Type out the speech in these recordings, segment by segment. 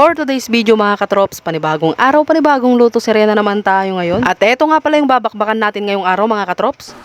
For today's video mga katrops, panibagong araw, panibagong luto serena naman tayo ngayon. At eto nga pala yung babakbakan natin ngayong araw mga katrops.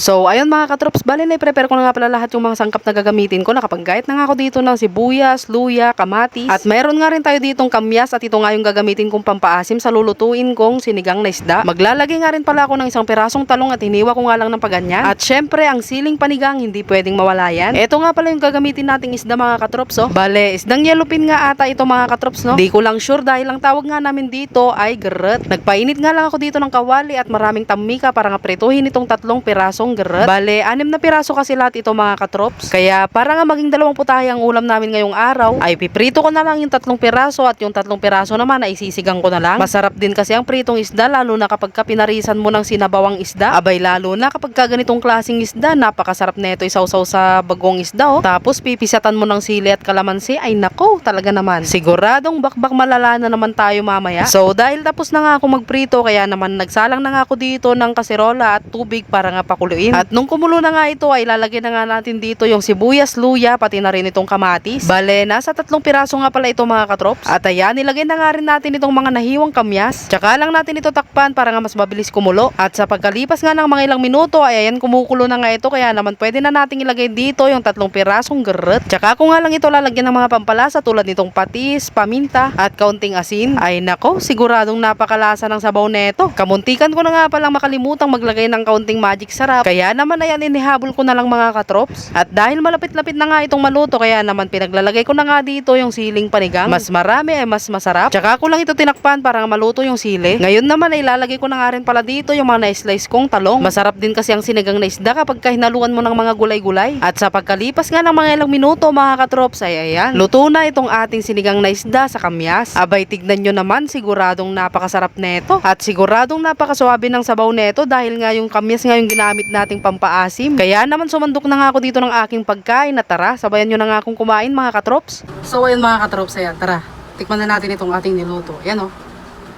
So, ayun mga katrops, bali na i-prepare ko na nga pala lahat yung mga sangkap na gagamitin ko. Nakapaggayat na nga ako dito ng sibuyas, luya, kamatis. At mayroon nga rin tayo ditong kamyas at ito nga yung gagamitin kong pampaasim sa lulutuin kong sinigang na isda. Maglalagay nga rin pala ako ng isang pirasong talong at hiniwa ko nga lang ng paganyan. At syempre, ang siling panigang hindi pwedeng mawala yan. Ito nga pala yung gagamitin nating isda mga katrops. Oh. Bale, isdang yellowpin nga ata ito mga katrops. No? Di ko lang sure dahil ang tawag nga namin dito ay geret. Nagpainit nga lang ako dito ng kawali at maraming tamika para nga prituhin itong tatlong pirasong geret. Bale, anim na piraso kasi lahat ito mga katrops. Kaya para nga maging dalawang putahe ang ulam namin ngayong araw, ay piprito ko na lang yung tatlong piraso at yung tatlong piraso naman ay sisigang ko na lang. Masarap din kasi ang pritong isda lalo na kapag ka pinarisan mo ng sinabawang isda. Abay lalo na kapag ka ganitong klaseng isda, napakasarap nito isawsaw sa bagong isda oh. Tapos pipisatan mo ng sili at kalamansi, ay nako talaga naman. Siguradong bakbak malala na naman tayo mamaya. So dahil tapos na nga ako magprito, kaya naman nagsalang na nga ako dito ng kaserola at tubig para nga pakuluin. At nung kumulo na nga ito ay lalagyan na nga natin dito yung sibuyas, luya, pati na rin itong kamatis. Bale, nasa tatlong piraso nga pala ito mga katrops. At ayan, nilagay na nga rin natin itong mga nahiwang kamyas. Tsaka lang natin ito takpan para nga mas mabilis kumulo. At sa pagkalipas nga ng mga ilang minuto ay ayan kumukulo na nga ito kaya naman pwede na nating ilagay dito yung tatlong pirasong geret. Tsaka kung nga lang ito lalagyan ng mga pampalasa tulad nitong patis, paminta at kaunting asin. Ay nako, siguradong napakalasa ng sabaw neto. Kamuntikan ko na nga palang makalimutang maglagay ng kaunting magic sarap. Kaya naman ayan inihabol ko na lang mga katrops. At dahil malapit-lapit na nga itong maluto kaya naman pinaglalagay ko na nga dito yung siling panigang. Mas marami ay mas masarap. Tsaka ko lang ito tinakpan para maluto yung sili. Ngayon naman ay ilalagay ko na nga rin pala dito yung mga na-slice kong talong. Masarap din kasi ang sinigang na isda kapag kahinaluan mo ng mga gulay-gulay. At sa pagkalipas nga ng mga ilang minuto mga katrops ay ayan. Luto na itong ating sinigang na isda sa kamyas. Abay tignan nyo naman siguradong napakasarap neto. At siguradong napakaswabe ng sabaw neto dahil nga yung kamyas nga yung ginamit nating pampaasim. Kaya naman sumandok na nga ako dito ng aking pagkain na tara, sabayan nyo na nga akong kumain mga katrops. So ayun mga katrops, ayan, tara. Tikman na natin itong ating niluto. Ayan oh.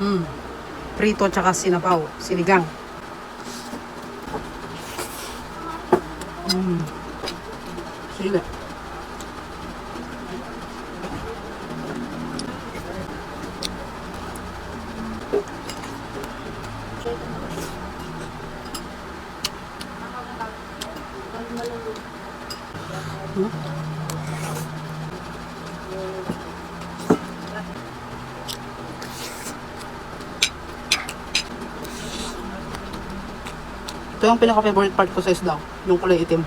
Hmm. Prito tsaka sinabaw, sinigang. Hmm. Sige. Ito yung pinaka-favorite part ko sa isda, yung kulay itim.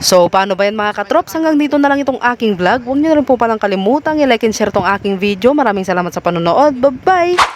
So, paano ba yan mga katrops? Hanggang dito na lang itong aking vlog. Huwag niyo na rin po palang kalimutang i-like and share tong aking video. Maraming salamat sa panonood. Bye-bye!